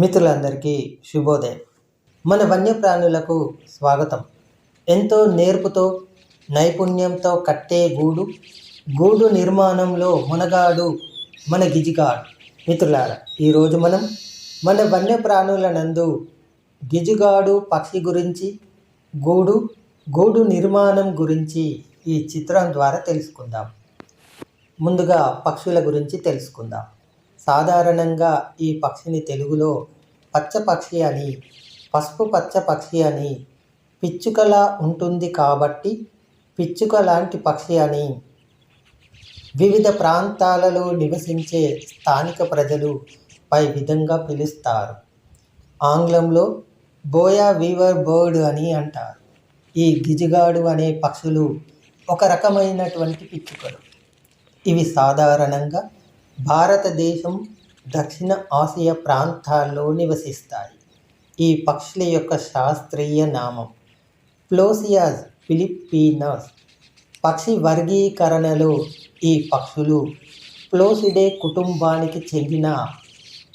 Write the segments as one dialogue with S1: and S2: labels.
S1: మిత్రులందరికీ శుభోదయం. మన వన్యప్రాణులకు స్వాగతం. ఎంతో నేర్పుతో నైపుణ్యంతో కట్టే గూడు గూడు నిర్మాణంలో మునగాడు మన గిజిగాడు. మిత్రులారా ఈరోజు మనం మన వన్యప్రాణుల నందు గిజిగాడు పక్షి గురించి గూడు గూడు నిర్మాణం గురించి ఈ చిత్రం ద్వారా తెలుసుకుందాం. ముందుగా పక్షుల గురించి తెలుసుకుందాం. సాధారణంగా ఈ పక్షిని తెలుగులో పచ్చ పక్షి అని పసుపు పచ్చ పక్షి అని పిచ్చుకలా ఉంటుంది కాబట్టి పిచ్చుక లాంటి పక్షి అని వివిధ ప్రాంతాలలో నివసించే స్థానిక ప్రజలు పై విధంగా పిలుస్తారు. ఆంగ్లంలో బోయా వీవర్ బర్డ్ అని అంటారు. ఈ గిజిగాడు అనే పక్షులు ఒక రకమైనటువంటి పిచ్చుకలు. ఇవి సాధారణంగా భారతదేశం దక్షిణ ఆసియా ప్రాంతాల్లో నివసిస్తాయి. ఈ పక్షుల యొక్క శాస్త్రీయ నామం ప్లోసియాస్ ఫిలిప్పీనాస్. పక్షి వర్గీకరణలో ఈ పక్షులు ప్లోసిడే కుటుంబానికి చెందిన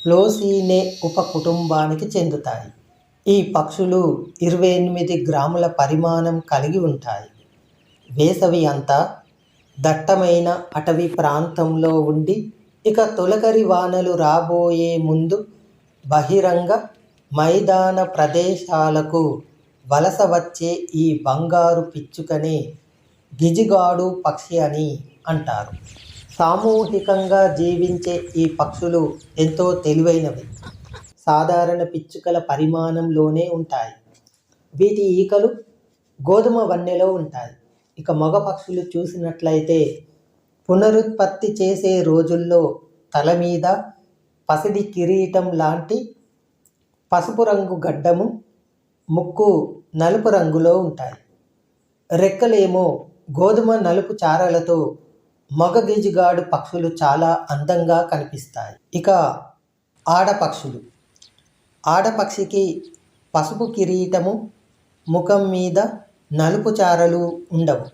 S1: ప్లోసీనే ఉపకుటుంబానికి చెందుతాయి. ఈ పక్షులు ఇరవై ఎనిమిది గ్రాముల పరిమాణం కలిగి ఉంటాయి. వేసవి అంతా దట్టమైన అటవీ ప్రాంతంలో ఉండి ఇక తొలకరి వానలు రాబోయే ముందు బహిరంగ మైదాన ప్రదేశాలకు వలస వచ్చే ఈ బంగారు పిచ్చుకనే గిజిగాడు పక్షి అని అంటారు. సామూహికంగా జీవించే ఈ పక్షులు ఎంతో తెలివైనవి. సాధారణ పిచ్చుకల పరిమాణంలోనే ఉంటాయి. వీటి ఈకలు గోధుమ వన్నెలో ఉంటాయి. ఇక మగ పక్షులు చూసినట్లయితే పునరుత్పత్తి చేసే రోజుల్లో తల మీద పసిడి కిరీటం లాంటి పసుపు రంగు గడ్డము ముక్కు నలుపు రంగులో ఉంటాయి. రెక్కలేమో గోధుమ నలుపు చారలతో మగ గిజిగాడు పక్షులు చాలా అందంగా కనిపిస్తాయి. ఇక ఆడపక్షులు. ఆడపక్షికి పసుపు కిరీటము ముఖం మీద నలుపు చారలు ఉండవు.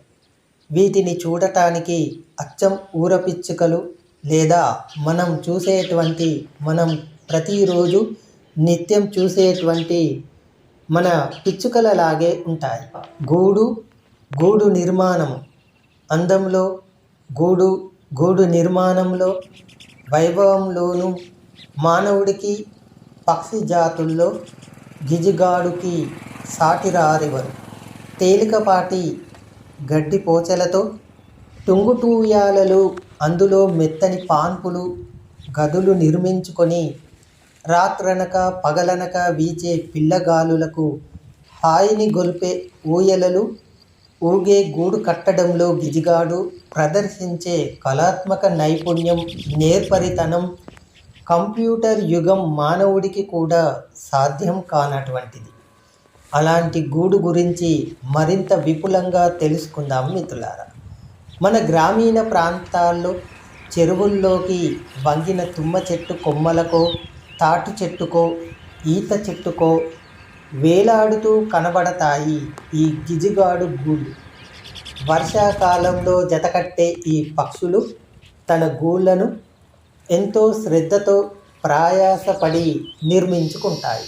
S1: వీటిని చూడటానికి అచ్చం ఊరపిచ్చుకలు లేదా మనం చూసేటువంటి మనం ప్రతిరోజు నిత్యం చూసేటువంటి మన పిచ్చుకలలాగే ఉంటాయి. గూడు గూడు నిర్మాణం అందంలో గూడు గూడు నిర్మాణంలో వైభవంలోనూ మానవుడికి పక్షి జాతుల్లో గిజిగాడుకి సాటిరారివరు. తేలికపాటి గడ్డి పోచలతో టుంగుటూయాలలు అందులో మెత్తని పాన్పులు గదులు నిర్మించుకొని రాత్రనక పగలనక వీచే పిల్లగాలులకు హాయిని గొల్పే ఊయలలు ఊగే గూడు కట్టడంలో గిజిగాడు ప్రదర్శించే కళాత్మక నైపుణ్యం నేర్పరితనం కంప్యూటర్ యుగం మానవుడికి కూడా సాధ్యం కానటువంటిది. అలాంటి గూడు గురించి మరింత విపులంగా తెలుసుకుందాం మిత్రులారా. మన గ్రామీణ ప్రాంతాల్లో చెరువుల్లోకి వంగిన తుమ్మ చెట్టు కొమ్మలకో తాటి చెట్టుకో ఈత చెట్టుకో వేలాడుతూ కనబడతాయి ఈ గిజిగాడు గూళ్ళు. వర్షాకాలంలో జతకట్టే ఈ పక్షులు తన గూళ్ళను ఎంతో శ్రద్ధతో ప్రయాసపడి నిర్మించుకుంటాయి.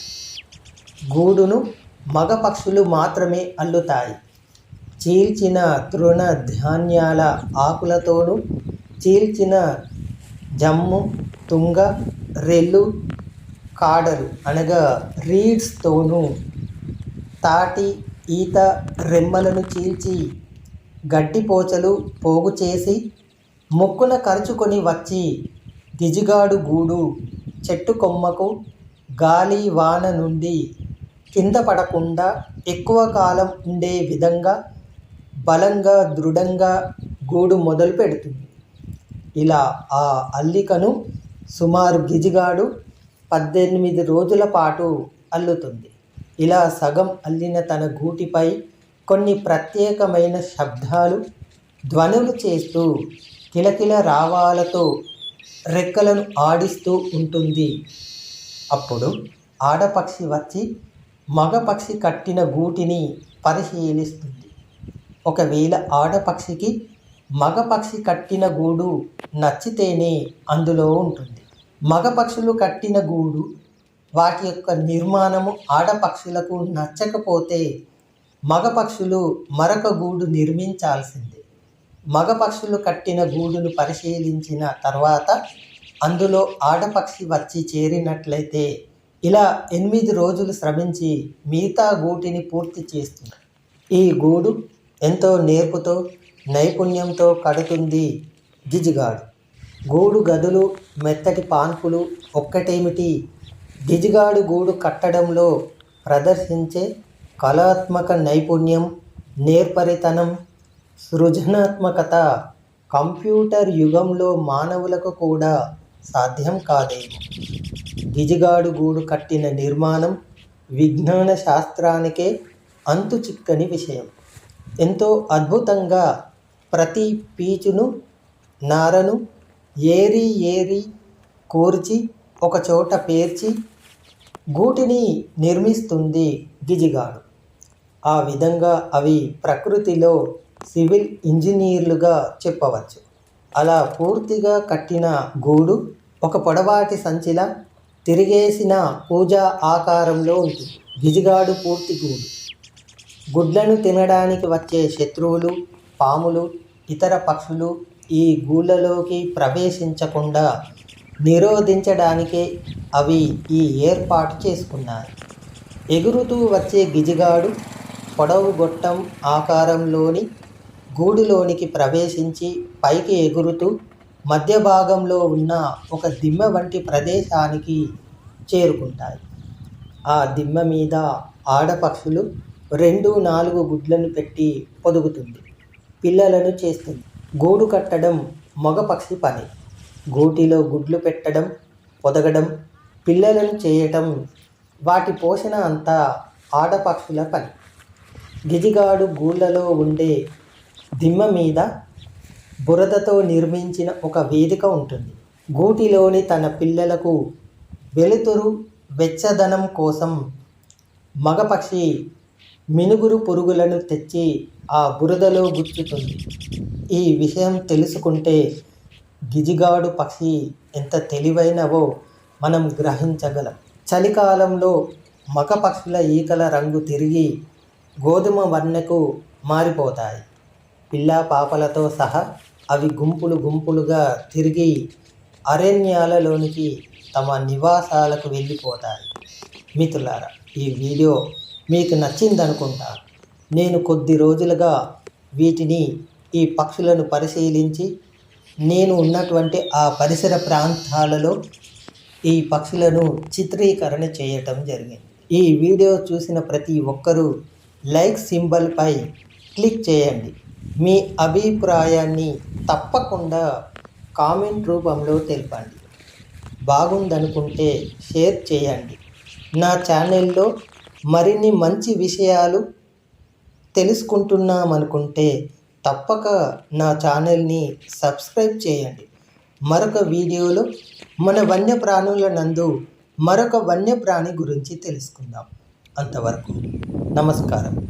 S1: గూడును మగ పక్షులు మాత్రమే అల్లుతాయి. చీల్చిన తృణ ధాన్యాల ఆకులతోనూ చీల్చిన జమ్ము తుంగ రెల్లు కాడలు అనగా రీడ్స్తోనూ తాటి ఈత రెమ్మలను చీల్చి గడ్డిపోచలు పోగు చేసి ముక్కున కరుచుకొని వచ్చి దిజిగాడు గూడు చెట్టు కొమ్మకు గాలి వాన నుండి కింద పడకుండా ఎక్కువ కాలం ఉండే విధంగా బలంగా దృఢంగా గూడు మొదలు పెడుతుంది. ఇలా ఆ అల్లికను సుమారు గిజిగాడు పద్దెనిమిది రోజుల పాటు అల్లుతుంది. ఇలా సగం అల్లిన తన గూటిపై కొన్ని ప్రత్యేకమైన శబ్దాలు ధ్వనులు చేస్తూ కిలకిల రావాలతో రెక్కలను ఆడిస్తూ ఉంటుంది. అప్పుడు ఆడపక్షి వచ్చి మగపక్షి కట్టిన గూటిని పరిశీలిస్తుంది. ఒకవేళ ఆడపక్షికి మగపక్షి కట్టిన గూడు నచ్చితేనే అందులో ఉంటుంది. మగపక్షులు కట్టిన గూడు వాటి యొక్క నిర్మాణము ఆడపక్షులకు నచ్చకపోతే మగపక్షులు మరొక గూడు నిర్మించాల్సిందే. మగపక్షులు కట్టిన గూడును పరిశీలించిన తర్వాత అందులో ఆడపక్షి వచ్చి చేరినట్లయితే ఇలా ఎనిమిది రోజులు శ్రమించి మిగతా గూటిని పూర్తి చేస్తుంది. ఈ గూడు ఎంతో నేర్పుతో నైపుణ్యంతో కడుతుంది గిజిగాడు. గూడు గదులు మెత్తటి పాన్పులు ఒక్కటేమిటి? గిజిగాడు గూడు కట్టడంలో ప్రదర్శించే కళాత్మక నైపుణ్యం నేర్పరితనం సృజనాత్మకత కంప్యూటర్ యుగంలో మానవులకు కూడా సాధ్యం కాదేమో. గిజిగాడు గూడు కట్టిన నిర్మాణం విజ్ఞాన శాస్త్రానికే అంతు చిక్కని విషయం. ఎంతో అద్భుతంగా ప్రతి పీచును నారను ఏరి ఏరి కూర్చి ఒకచోట పేర్చి గూటిని నిర్మిస్తుంది గిజిగాడు. ఆ విధంగా అవి ప్రకృతిలో సివిల్ ఇంజనీర్లుగా చెప్పవచ్చు. అలా పూర్తిగా కట్టిన గూడు ఒక పొడవాటి సంచిల తిరిగేసిన పూజా ఆకారంలో ఉంటుంది. గిజిగాడు పూర్తి గూడు. గుడ్లను తినడానికి వచ్చే శత్రువులు పాములు ఇతర పక్షులు ఈ గూళ్ళలోకి ప్రవేశించకుండా నిరోధించడానికే అవి ఈ ఏర్పాటు చేసుకున్నాయి. ఎగురుతూ వచ్చే గిజిగాడు పొడవు గొట్టం ఆకారంలోని గూడులోనికి ప్రవేశించి పైకి ఎగురుతూ మధ్య భాగంలో ఉన్న ఒక దిమ్మ వంటి ప్రదేశానికి చేరుకుంటాయి. ఆ దిమ్మ మీద ఆడపక్షులు రెండు నాలుగు గుడ్లను పెట్టి పొదుగుతుంది. పిల్లలను చేస్తుంది. గూడు కట్టడం మగ పక్షి పని. గూటిలో గుడ్లు పెట్టడం పొదగడం పిల్లలను చేయటం వాటి పోషణ అంతా ఆడపక్షుల పని. గిజిగాడు గూళ్ళలో ఉండే దిమ్మ మీద బురదతో నిర్మించిన ఒక వేదిక ఉంటుంది. గూటిలోని తన పిల్లలకు వెలుతురు వెచ్చదనం కోసం మగపక్షి మినుగురు పురుగులను తెచ్చి ఆ బురదలో గుచ్చుతుంది. ఈ విషయం తెలుసుకుంటే గిజిగాడు పక్షి ఎంత తెలివైనవో మనం గ్రహించగలం. చలికాలంలో మగ పక్షుల ఈకల రంగు తిరిగి గోధుమ వర్ణకు మారిపోతాయి. పిల్ల పాపలతో సహా అవి గుంపులు గుంపులుగా తిరిగి అరణ్యాలలోనికి తమ నివాసాలకు వెళ్ళిపోతాయి. మిత్రులారా ఈ వీడియో మీకు నచ్చిందనుకుంటా. నేను కొద్ది రోజులుగా వీటిని ఈ పక్షులను పరిశీలించి నేను ఉన్నటువంటి ఆ పరిసర ప్రాంతాలలో ఈ పక్షులను చిత్రీకరణ చేయటం జరిగింది. ఈ వీడియో చూసిన ప్రతి ఒక్కరూ లైక్ సింబల్పై క్లిక్ చేయండి. మీ అభిప్రాయాన్ని తప్పకుండా కామెంట్ రూపంలో తెలపండి. బాగుందనుకుంటే షేర్ చేయండి. నా ఛానల్లో మరిన్ని మంచి విషయాలు తెలుసుకుంటున్నామనుకుంటే తప్పక నా ఛానల్ని సబ్స్క్రైబ్ చేయండి. మరొక వీడియోలో మన వన్యప్రాణుల నందు మరొక వన్యప్రాణి గురించి తెలుసుకుందాం. అంతవరకు నమస్కారం.